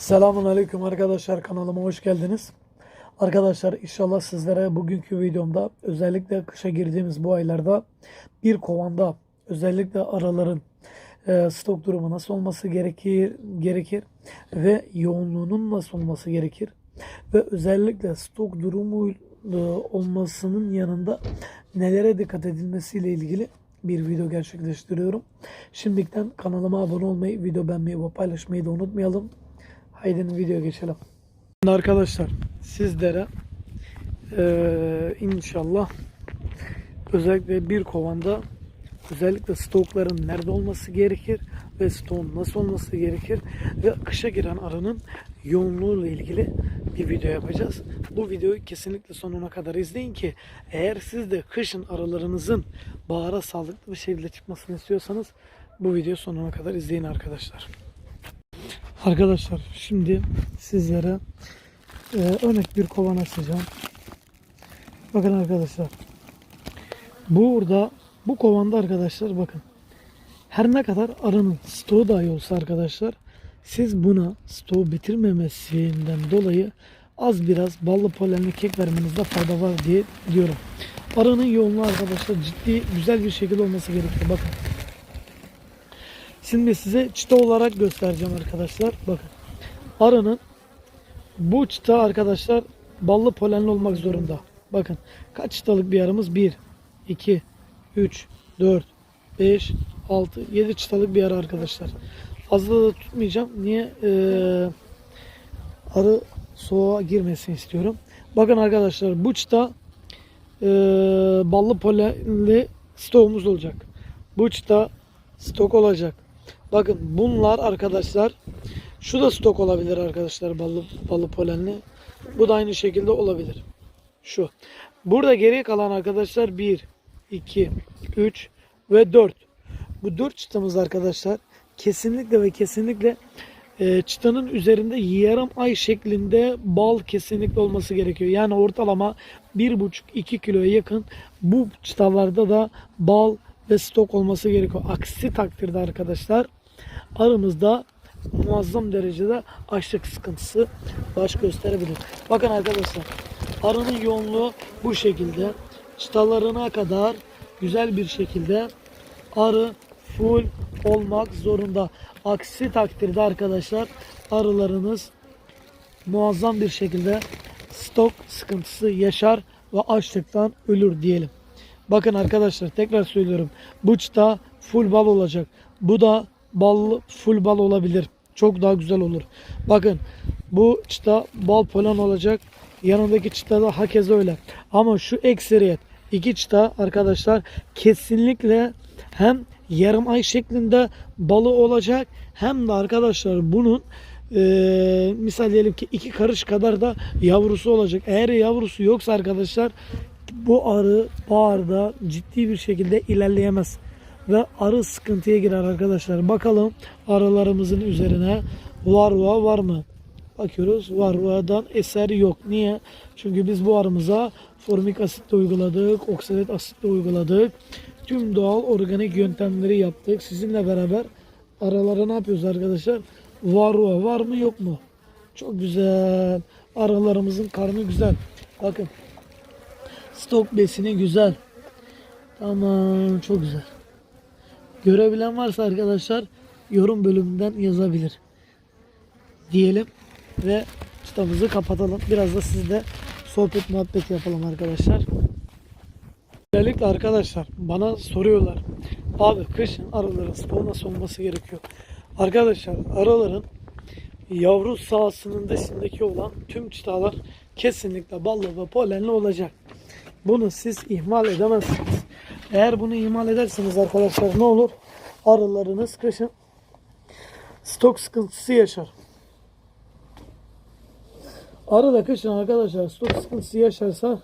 Selamun Aleyküm arkadaşlar kanalıma hoş geldiniz. Arkadaşlar inşallah sizlere bugünkü videomda özellikle kışa girdiğimiz bu aylarda bir kovanda özellikle araların e, stok durumu nasıl olması gerekir gerekir ve yoğunluğunun nasıl olması gerekir ve özellikle stok durumu e, olmasının yanında nelere dikkat edilmesiyle ilgili bir video gerçekleştiriyorum. Şimdiden kanalıma abone olmayı, video beğenmeyi ve paylaşmayı da unutmayalım. Haydi videoya geçelim. Arkadaşlar sizlere eee, inşallah özellikle bir kovanda özellikle stokların nerede olması gerekir ve stoğun nasıl olması gerekir ve kışa giren arının yoğunluğuyla ilgili bir video yapacağız. Bu videoyu kesinlikle sonuna kadar izleyin ki eğer siz de kışın aralarınızın bahara sağlıklı bir şekilde çıkmasını istiyorsanız bu videoyu sonuna kadar izleyin arkadaşlar. Arkadaşlar şimdi sizlere e, örnek bir kovan açacağım. Bakın arkadaşlar. Burada bu kovanda arkadaşlar bakın. Her ne kadar arının stoğu dahi olsa arkadaşlar siz buna stoğu bitirmemesinden dolayı az biraz ballı polenli kek vermenizde fayda var diye diyorum. Arının yoğunluğu arkadaşlar ciddi güzel bir şekilde olması gerekiyor. Bakın. Şimdi size çıta olarak göstereceğim arkadaşlar. Bakın. Arının bu çıta arkadaşlar ballı polenli olmak zorunda. Bakın kaç çıtalık bir arımız? 1, 2, 3, 4, 5, 6, 7 çıtalık bir ara arkadaşlar. Fazla da tutmayacağım. Niye? Ee, arı soğuğa girmesin istiyorum. Bakın arkadaşlar bu çıta ee, ballı polenli stoğumuz olacak. Bu çıta stok olacak. Bakın bunlar arkadaşlar şu da stok olabilir arkadaşlar ballı, ballı polenli. Bu da aynı şekilde olabilir. Şu. Burada geriye kalan arkadaşlar 1, 2, 3 ve 4. Bu 4 çıtamız arkadaşlar kesinlikle ve kesinlikle e, çıtanın üzerinde yarım ay şeklinde bal kesinlikle olması gerekiyor. Yani ortalama 1,5-2 kiloya yakın bu çıtalarda da bal ve stok olması gerekiyor. Aksi takdirde arkadaşlar aramızda muazzam derecede açlık sıkıntısı baş gösterebilir. Bakın arkadaşlar arının yoğunluğu bu şekilde çıtalarına kadar güzel bir şekilde arı full olmak zorunda. Aksi takdirde arkadaşlar arılarınız muazzam bir şekilde stok sıkıntısı yaşar ve açlıktan ölür diyelim. Bakın arkadaşlar tekrar söylüyorum. Bu çıta full bal olacak. Bu da ballı full bal olabilir. Çok daha güzel olur. Bakın bu çıta bal polen olacak. Yanındaki çıta da hakeza öyle. Ama şu ekseriyet iki çıta arkadaşlar kesinlikle hem yarım ay şeklinde balı olacak hem de arkadaşlar bunun e, misal diyelim ki iki karış kadar da yavrusu olacak. Eğer yavrusu yoksa arkadaşlar bu arı baharda ciddi bir şekilde ilerleyemez ve arı sıkıntıya girer arkadaşlar. Bakalım arılarımızın üzerine varroa var mı? Bakıyoruz varroadan eser yok. Niye? Çünkü biz bu arımıza formik asit de uyguladık, oksalit asit de uyguladık. Tüm doğal organik yöntemleri yaptık. Sizinle beraber aralara ne yapıyoruz arkadaşlar? Varroa var mı yok mu? Çok güzel. Aralarımızın karnı güzel. Bakın. Stok besini güzel. Tamam çok güzel. Görebilen varsa arkadaşlar yorum bölümünden yazabilir. Diyelim ve kitabımızı kapatalım. Biraz da sizle sohbet muhabbet yapalım arkadaşlar. Özellikle arkadaşlar bana soruyorlar. Abi kışın arıların spor nasıl olması gerekiyor? Arkadaşlar arıların yavru sahasının dışındaki olan tüm çıtalar kesinlikle ballı ve polenli olacak. Bunu siz ihmal edemezsiniz. Eğer bunu ihmal ederseniz arkadaşlar ne olur? Arılarınız kışın stok sıkıntısı yaşar. Arı da kışın arkadaşlar stok sıkıntısı yaşarsa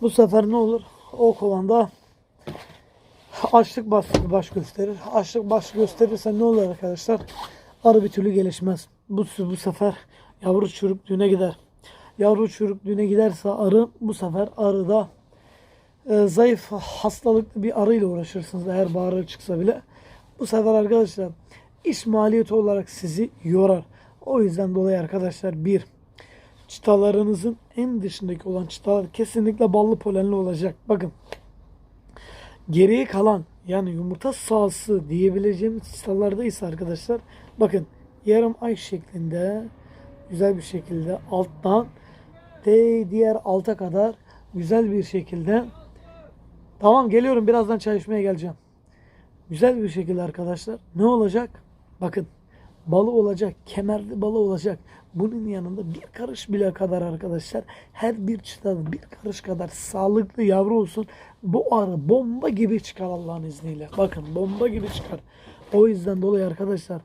bu sefer ne olur? O kovanda açlık baş, baş gösterir. Açlık baş gösterirse ne olur arkadaşlar? Arı bir türlü gelişmez. Bu, bu sefer yavru çürüklüğüne gider. Yavru çürüklüğüne giderse arı bu sefer arıda e, zayıf hastalıklı bir arı ile uğraşırsınız eğer bağırı çıksa bile. Bu sefer arkadaşlar iş maliyeti olarak sizi yorar. O yüzden dolayı arkadaşlar bir çıtalarınızın en dışındaki olan çıtalar kesinlikle ballı polenli olacak. Bakın geriye kalan yani yumurta sahası diyebileceğimiz çıtalarda ise arkadaşlar bakın yarım ay şeklinde güzel bir şekilde alttan diğer alta kadar güzel bir şekilde tamam geliyorum birazdan çay içmeye geleceğim. Güzel bir şekilde arkadaşlar ne olacak? Bakın balı olacak, kemerli balı olacak. Bunun yanında bir karış bile kadar arkadaşlar her bir çıtada bir karış kadar sağlıklı yavru olsun. Bu arı bomba gibi çıkar Allah'ın izniyle. Bakın bomba gibi çıkar. O yüzden dolayı arkadaşlar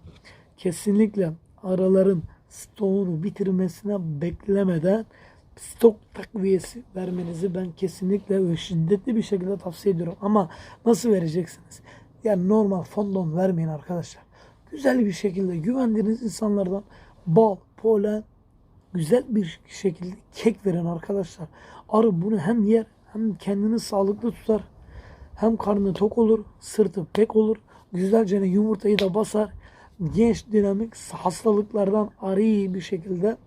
kesinlikle arıların stoğunu bitirmesine beklemeden stok takviyesi vermenizi ben kesinlikle ve şiddetli bir şekilde tavsiye ediyorum. Ama nasıl vereceksiniz? Yani normal fondon vermeyin arkadaşlar. Güzel bir şekilde güvendiğiniz insanlardan bal, polen, güzel bir şekilde kek verin arkadaşlar. Arı bunu hem yer hem kendini sağlıklı tutar. Hem karnı tok olur, sırtı pek olur. Güzelce yumurtayı da basar. Genç, dinamik hastalıklardan arı bir şekilde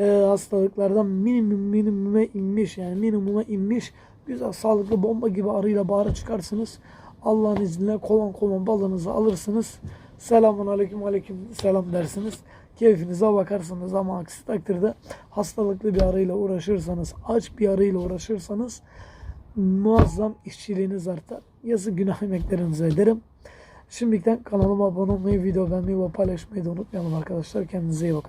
e, hastalıklardan minimum minimuma inmiş yani minimuma inmiş güzel sağlıklı bomba gibi arıyla bağıra çıkarsınız. Allah'ın izniyle kovan kovan balınızı alırsınız. Selamun aleyküm aleyküm selam dersiniz. Keyfinize bakarsınız ama aksi takdirde hastalıklı bir arıyla uğraşırsanız, aç bir arıyla uğraşırsanız muazzam işçiliğiniz artar. Yazı günah emeklerinize ederim. Şimdiden kanalıma abone olmayı, video beğenmeyi ve paylaşmayı da unutmayalım arkadaşlar. Kendinize iyi bakın.